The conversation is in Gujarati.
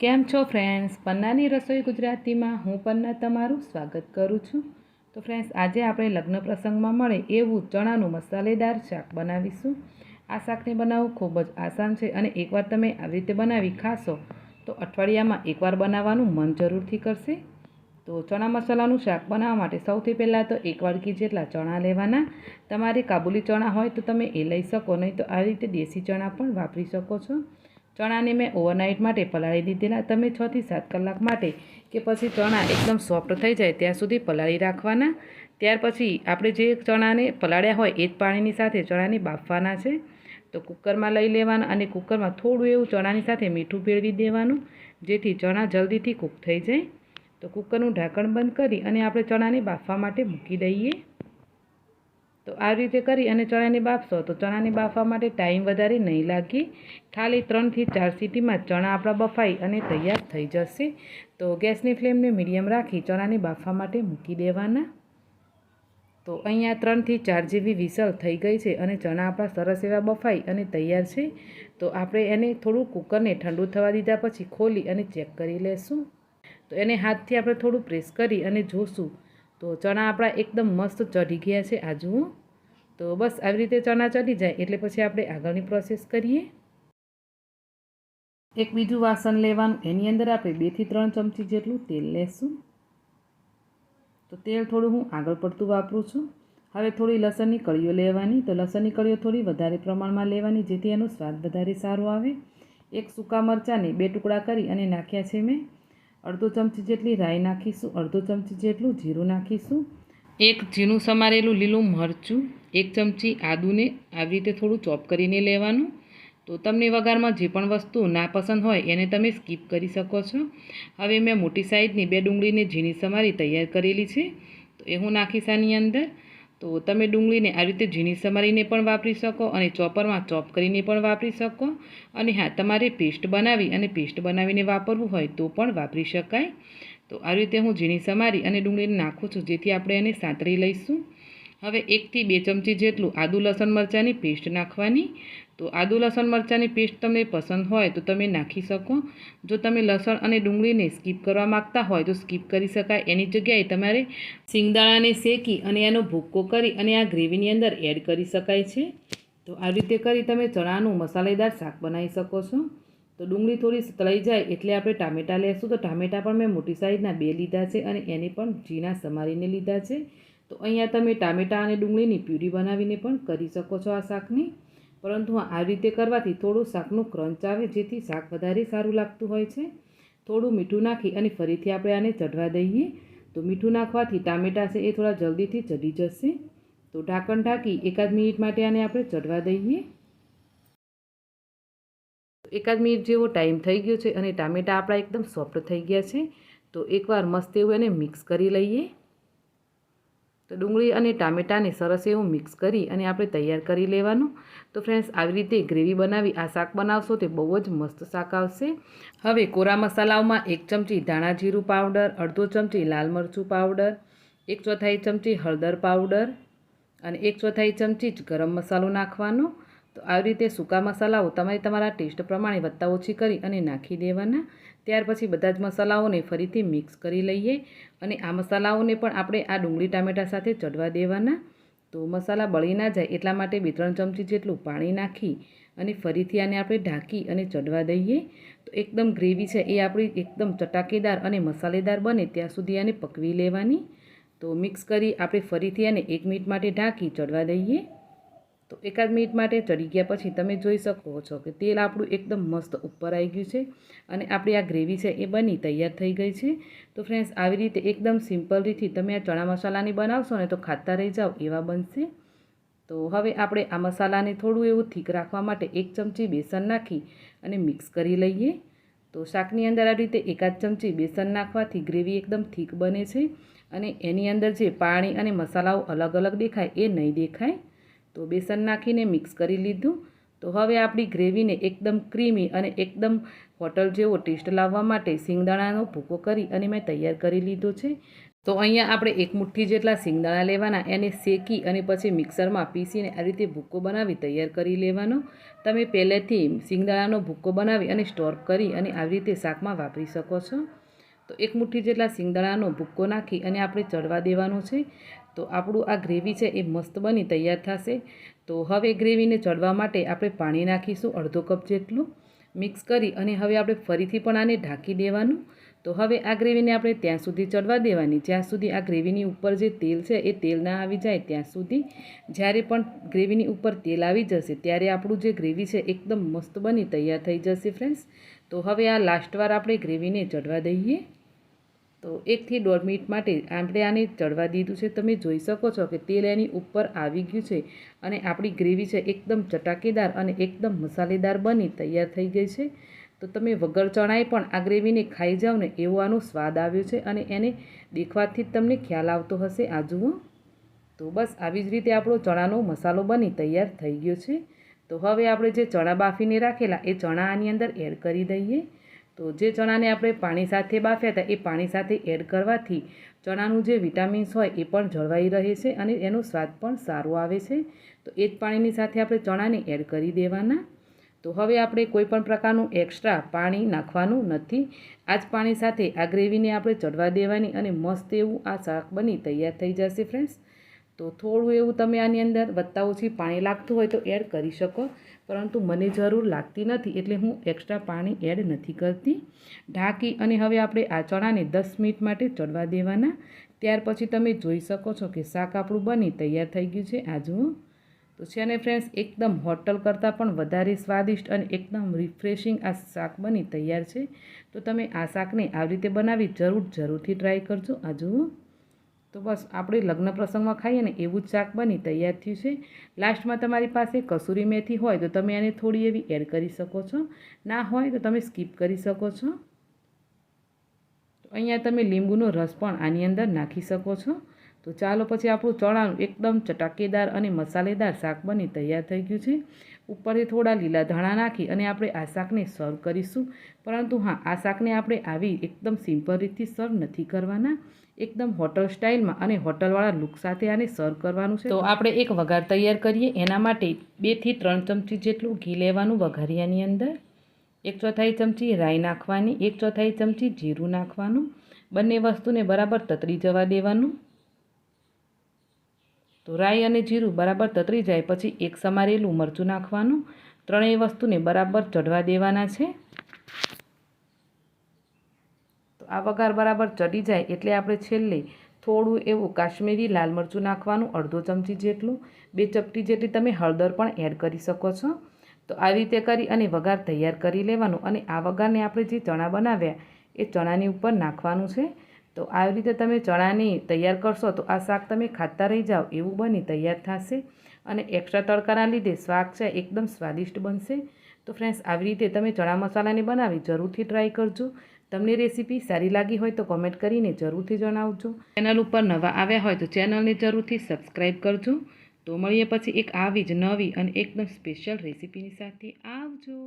કેમ છો ફ્રેન્ડ્સ પન્નાની રસોઈ ગુજરાતીમાં હું પન્ના તમારું સ્વાગત કરું છું. તો ફ્રેન્ડ્સ આજે આપણે લગ્ન પ્રસંગમાં મળે એવું ચણાનું મસાલેદાર શાક બનાવીશું. આ શાકને બનાવવું ખૂબ જ આસાન છે અને એકવાર તમે આવી રીતે બનાવી ખાશો, તો અઠવાડિયામાં એકવાર બનાવવાનું મન જરૂરથી કરશે. તો ચણા મસાલાનું શાક બનાવવા માટે સૌથી પહેલાં તો એક વાડકી જેટલા ચણા લેવાના. તમારે કાબુલી ચણા હોય તો તમે એ લઈ શકો, નહીં તો આવી રીતે દેશી ચણા પણ વાપરી શકો છો. ચણાને મેં ઓવરનાઇટ માટે પલાળી દીધેલા. તમે છથી સાત કલાક માટે કે પછી ચણા એકદમ સોફ્ટ થઈ જાય ત્યાં સુધી પલાળી રાખવાના. ત્યાર પછી આપણે જે ચણાને પલાળ્યા હોય એ જ પાણીની સાથે ચણાને બાફવાના છે. તો કુકરમાં લઈ લેવાના અને કુકરમાં થોડું એવું ચણાની સાથે મીઠું ભેળવી દેવાનું, જેથી ચણા જલ્દીથી કૂક થઈ જાય. તો કુકરનું ઢાંકણ બંધ કરી અને આપણે ચણાને બાફવા માટે મૂકી દઈએ. તો આ રીતે કરી અને ચણાની બાફશો, તો ચણાની બાફવા માટે ટાઈમ વધારે નહીં લાગી. ખાલી ત્રણથી ચાર સીટીમાં ચણા આપણા બફાઈ અને તૈયાર થઈ જશે. તો ગેસની ફ્લેમને મીડિયમ રાખી ચણાને બાફવા માટે મૂકી દેવાના. તો અહીંયા ત્રણથી ચાર જેવી વિસલ થઈ ગઈ છે અને ચણા આપણા સરસ એવા બફાઈ અને તૈયાર છે. તો આપણે એને થોડું કુકરને ઠંડુ થવા દીધા પછી ખોલી અને ચેક કરી લેશું. તો એને હાથથી આપણે થોડું પ્રેસ કરી અને જોશું તો ચણા આપણા એકદમ મસ્ત ચઢી ગયા છે આજુ. તો બસ આવી રીતે ચણા ચડી જાય એટલે પછી આપણે આગળની પ્રોસેસ કરીએ. એક બીજું વાસણ લેવાનું, એની અંદર આપણે બેથી ત્રણ ચમચી જેટલું તેલ લેશું. તો તેલ થોડું હું આગળ પડતું વાપરું છું. હવે થોડી લસણની કળીઓ લેવાની, તો લસણની કળીઓ થોડી વધારે પ્રમાણમાં લેવાની, જેથી એનો સ્વાદ વધારે સારો આવે. એક સૂકા મરચાંને બે ટુકડા કરી અને નાખ્યા છે મેં. અડધો ચમચી જેટલી રાઈ નાખીશું, અડધો ચમચી જેટલું જીરું નાખીશું. એક ઝીણું સમારેલું લીલું મરચું, એક ચમચી આદુને આવી રીતે થોડું ચોપ કરીને લેવાનું. તો તમને વઘારમાં જે પણ વસ્તુ નાપસંદ હોય એને તમે સ્કીપ કરી શકો છો. હવે મેં મોટી સાઈઝની બે ડુંગળીને ઝીણી સમારી તૈયાર કરેલી છે. તો એ હું નાખીશ આની અંદર. તો તમે ડુંગળીને આ રીતે ઝીણી સમારીને પણ વાપરી શકો અને ચોપરમાં ચોપ કરીને પણ વાપરી શકો. અને હા, તમારે પેસ્ટ બનાવી અને પેસ્ટ બનાવીને વાપરવું હોય તો પણ વાપરી શકાય. તો આ રીતે હું ઝીણી સમારી અને ડુંગળીને નાખું છું, જેથી આપણે એને સાંતળી લઈશું. હવે એકથી બે ચમચી જેટલું આદુ, લસણ, મરચાંની પેસ્ટ નાખવાની. તો આદુ, લસણ, મરચાંની પેસ્ટ તમને પસંદ હોય તો તમે નાખી શકો. જો તમે લસણ અને ડુંગળીને સ્કીપ કરવા માગતા હોય તો સ્કીપ કરી શકાય. એની જગ્યાએ તમારે સિંગદાણાને શેકી અને એનો ભૂક્કો કરી અને આ ગ્રેવીની અંદર એડ કરી શકાય છે. તો આ રીતે કરી તમે ચણાનું મસાલેદાર શાક બનાવી શકો છો. તો ડુંગળી થોડી તળાઈ જાય એટલે આપણે ટામેટાં લેશું. તો ટામેટાં પણ મેં મોટી સાઈઝના બે લીધા છે અને એને પણ ઝીણા સમારીને લીધા છે. તો અહીંયા તમે ટામેટાં અને ડુંગળીની પ્યુરી બનાવીને પણ કરી શકો છો આ શાકની. પરંતુ આ રીતે કરવાથી થોડું શાકનું ક્રંચ આવે, જેથી શાક વધારે સારું લાગતું હોય છે. થોડું મીઠું નાખી અને ફરીથી આપણે આને ચઢવા દઈએ. તો મીઠું નાખવાથી ટામેટાં છે એ થોડા જલ્દીથી ચઢી જશે. તો ઢાંકણ ઢાંકી એકાદ મિનિટ માટે આને આપણે ચઢવા દઈએ. એકાદ મિનિટ જેવો ટાઈમ થઈ ગયો છે અને ટામેટાં આપણા એકદમ સોફ્ટ થઈ ગયા છે. તો એકવાર મસ્ત એવું એને મિક્સ કરી લઈએ. તો ડુંગળી અને ટામેટાને સરસ એવું મિક્સ કરી અને આપણે તૈયાર કરી લેવાનું. તો ફ્રેન્ડ્સ આવી રીતે ગ્રેવી બનાવી આ શાક બનાવશો તે બહુ જ મસ્ત શાક આવશે. હવે કોરા મસાલાઓમાં એક ચમચી ધાણા જીરું પાવડર અડધો ચમચી લાલ મરચું પાવડર એક ચોથાઈ ચમચી હળદર પાવડર અને એક ચોથાઈ ચમચી જ ગરમ મસાલો નાખવાનો. તો આવી રીતે સૂકા મસાલાઓ તમારે તમારા ટેસ્ટ પ્રમાણે વત્તા ઓછી કરી અને નાખી દેવાના. ત્યાર પછી બધા જ મસાલાઓને ફરીથી મિક્સ કરી લઈએ અને આ મસાલાઓને પણ આપણે આ ડુંગળી ટામેટા સાથે ચડવા દેવાના. તો મસાલા બળી ના જાય એટલા માટે બે ત્રણ ચમચી જેટલું પાણી નાખી અને ફરીથી આને આપણે ઢાંકી અને ચડવા દઈએ. તો એકદમ ગ્રેવી છે એ આપણી એકદમ ચટાકેદાર અને મસાલેદાર બને ત્યાં સુધી આને પકવી લેવાની. તો મિક્સ કરી આપણે ફરીથી આને એક મિનિટ માટે ઢાંકી ચડવા દઈએ. તો એકાદ મિનિટ માટે ચડી ગયા પછી તમે જોઈ શકો છો કે તેલ આપણું એકદમ મસ્ત ઉપર આવી ગયું છે અને આપણી આ ગ્રેવી છે એ બની તૈયાર થઈ ગઈ છે. તો ફ્રેન્ડ્સ આવી રીતે એકદમ સિમ્પલ રીતથી તમે આ ચણા મસાલાની બનાવશો ને તો ખાતા રહી જાઓ એવા બનશે. તો હવે આપણે આ મસાલાને થોડું એવું થીક રાખવા માટે એક ચમચી બેસન નાખી અને મિક્સ કરી લઈએ. તો શાકની અંદર આ રીતે એકાદ ચમચી બેસન નાખવાથી ગ્રેવી એકદમ થીક બને છે અને એની અંદર જે પાણી અને મસાલાઓ અલગ અલગ દેખાય એ નહીં દેખાય. તો બેસન નાખીને મિક્સ કરી લીધું. તો હવે આપણી ગ્રેવીને એકદમ ક્રીમી અને એકદમ હોટલ જેવો ટેસ્ટ લાવવા માટે સિંગદાણાનો ભૂકો કરી અને મેં તૈયાર કરી લીધો છે. તો અહીંયા આપણે એક મુઠ્ઠી જેટલા સિંગદાણા લેવાના, એને શેકી અને પછી મિક્સરમાં પીસીને આ રીતે ભૂક્કો બનાવી તૈયાર કરી લેવાનો. તમે પહેલેથી સિંગદાણાનો ભૂક્કો બનાવી અને સ્ટોર કરી અને આવી રીતે શાકમાં વાપરી શકો છો. તો એક મુઠ્ઠી જેટલા સિંગદાણાનો ભૂક્કો નાખી અને આપણે ચડવા દેવાનો છે. તો આપણું આ ગ્રેવી છે એ મસ્ત બની તૈયાર થશે. તો હવે ગ્રેવીને ચડવા માટે આપણે પાણી નાખીશું અડધો કપ જેટલું મિક્સ કરી અને હવે આપણે ફરીથી પણ આને ઢાંકી દેવાનું. તો હવે આ ગ્રેવીને આપણે ત્યાં સુધી ચડવા દેવાની. જ્યાં સુધી આ ગ્રેવીની ઉપર જે તેલ છે એ તેલ ના આવી જાય ત્યાં સુધી જ્યારે પણ ગ્રેવીની ઉપર તેલ આવી જશે ત્યારે આપણું જે ગ્રેવી છે એકદમ મસ્ત બની તૈયાર થઈ જશે ફ્રેન્ડ્સ. તો હવે આ લાસ્ટવાર આપણે ગ્રેવીને ચડવા દઈએ. તો એકથી દોઢ મિનિટ માટે આપણે આને ચડવા દીધું છે. તમે જોઈ શકો છો કે તેલ એની ઉપર આવી ગયું છે અને આપણી ગ્રેવી છે એકદમ ચટાકેદાર અને એકદમ મસાલેદાર બની તૈયાર થઈ ગઈ છે. તો તમે વગર ચણાએ પણ આ ગ્રેવીને ખાઈ જાઓ ને એવો આનો સ્વાદ આવ્યો છે અને એને દેખવાથી જ તમને ખ્યાલ આવતો હશે આ જુઓ. તો બસ આવી જ રીતે આપણો ચણાનો મસાલો બની તૈયાર થઈ ગયો છે. તો હવે આપણે જે ચણા બાફીને રાખેલા, એ ચણા આની અંદર એડ કરી દઈએ. તો જે ચણાને આપણે પાણી સાથે બાફ્યા હતા, એ પાણી સાથે એડ કરવાથી ચણાનું જે વિટામિન્સ હોય, એ પણ જળવાઈ રહે છે અને એનો સ્વાદ પણ સારો આવે છે. તો એ જ પાણીની સાથે આપણે ચણાને એડ કરી દેવાના. તો હવે આપણે કોઈપણ પ્રકારનું એક્સ્ટ્રા પાણી નાખવાનું નથી. આ જ પાણી સાથે આ ગ્રેવીને આપણે ચડવા દેવાની અને મસ્ત એવું આ શાક બની તૈયાર થઈ જશે ફ્રેન્ડ્સ તો થોડું એવું તમે આની અંદર વત્તા ઓછી પાણી લાગતું હોય તો એડ કરી શકો, પરંતુ મને જરૂર લાગતી નથી એટલે હું એક્સ્ટ્રા પાણી એડ નથી કરતી. ઢાંકી અને હવે આપણે આ ચણાને દસ મિનિટ માટે ચડવા દેવાના. ત્યાર પછી તમે જોઈ શકો છો કે શાક આપણું બની તૈયાર થઈ ગયું છે. આ જુઓ. તો છે ને ફ્રેન્ડ્સ એકદમ હોટલ કરતાં પણ વધારે સ્વાદિષ્ટ અને એકદમ રિફ્રેશિંગ આ શાક બની તૈયાર છે. તો તમે આ શાકને આવી રીતે બનાવી જરૂર જરૂરથી ટ્રાય કરજો. આ જુઓ. તો બસ આપણે લગ્ન પ્રસંગમાં ખાઈએ ને એવું જ શાક બની તૈયાર થયું છે. લાસ્ટમાં તમારી પાસે કસૂરી મેથી હોય તો તમે એને થોડી એવી એડ કરી શકો છો. ના હોય તો તમે સ્કીપ કરી શકો છો. તો અહીંયા તમે લીંબુનો રસ પણ આની અંદર નાખી શકો છો. તો ચાલો પછી આપણું ચણાનું એકદમ ચટાકેદાર અને મસાલેદાર શાક બની તૈયાર થઈ ગયું છે. ઉપરથી થોડા લીલા ધાણા નાખી અને આપણે આ શાકને સર્વ કરીશું. પરંતુ હા, આ શાકને આપણે આવી એકદમ સિમ્પલ રીતથી સર્વ નથી કરવાના. એકદમ હોટલ સ્ટાઇલમાં અને હોટલવાળા લુક સાથે આને સર્વ કરવાનું છે. તો આપણે એક વઘાર તૈયાર કરીએ. એના માટે બેથી ત્રણ ચમચી જેટલું ઘી લેવાનું વઘારિયાની અંદર. એક ચોથાઈ ચમચી રાઈ નાખવાની. એક ચોથાઈ ચમચી જીરું નાખવાનું. બંને વસ્તુને બરાબર તતરી જવા દેવાનું. તો રાઈ અને જીરું બરાબર તતરી જાય પછી એક સમારેલું મરચું નાખવાનું. ત્રણેય વસ્તુને બરાબર ચઢવા દેવાના છે. આ વઘાર બરાબર ચડી જાય એટલે આપણે છેલ્લે થોડું એવું કાશ્મીરી લાલ મરચું નાખવાનું, અડધો ચમચી જેટલું, બે ચપટી જેટલી તમે હળદર પણ એડ કરી શકો છો. તો આવી રીતે કરી અને વઘાર તૈયાર કરી લેવાનું અને આ વઘારને આપણે જે ચણા બનાવ્યા એ ચણાની ઉપર નાખવાનું છે. તો આવી રીતે તમે ચણાની તૈયાર કરશો તો આ શાક તમે ખાતા રહી જાઓ એવું બની તૈયાર થશે અને એક્સ્ટ્રા તડકાના લીધે શાક છે એકદમ સ્વાદિષ્ટ બનશે. તો ફ્રેન્ડ્સ આવી રીતે તમે ચણા મસાલાને બનાવી જરૂરથી ટ્રાય કરજો. તમને રેસીપી સારી લાગી હોય તો કોમેન્ટ કરીને જરૂરથી જણાવજો. ચેનલ ઉપર નવા આવ્યા હોય તો ચેનલને જરૂરથી સબસ્ક્રાઈબ કરજો. તો મળીએ પછી એક આવી જ નવી અને એકદમ સ્પેશિયલ રેસીપીની સાથે. આવજો.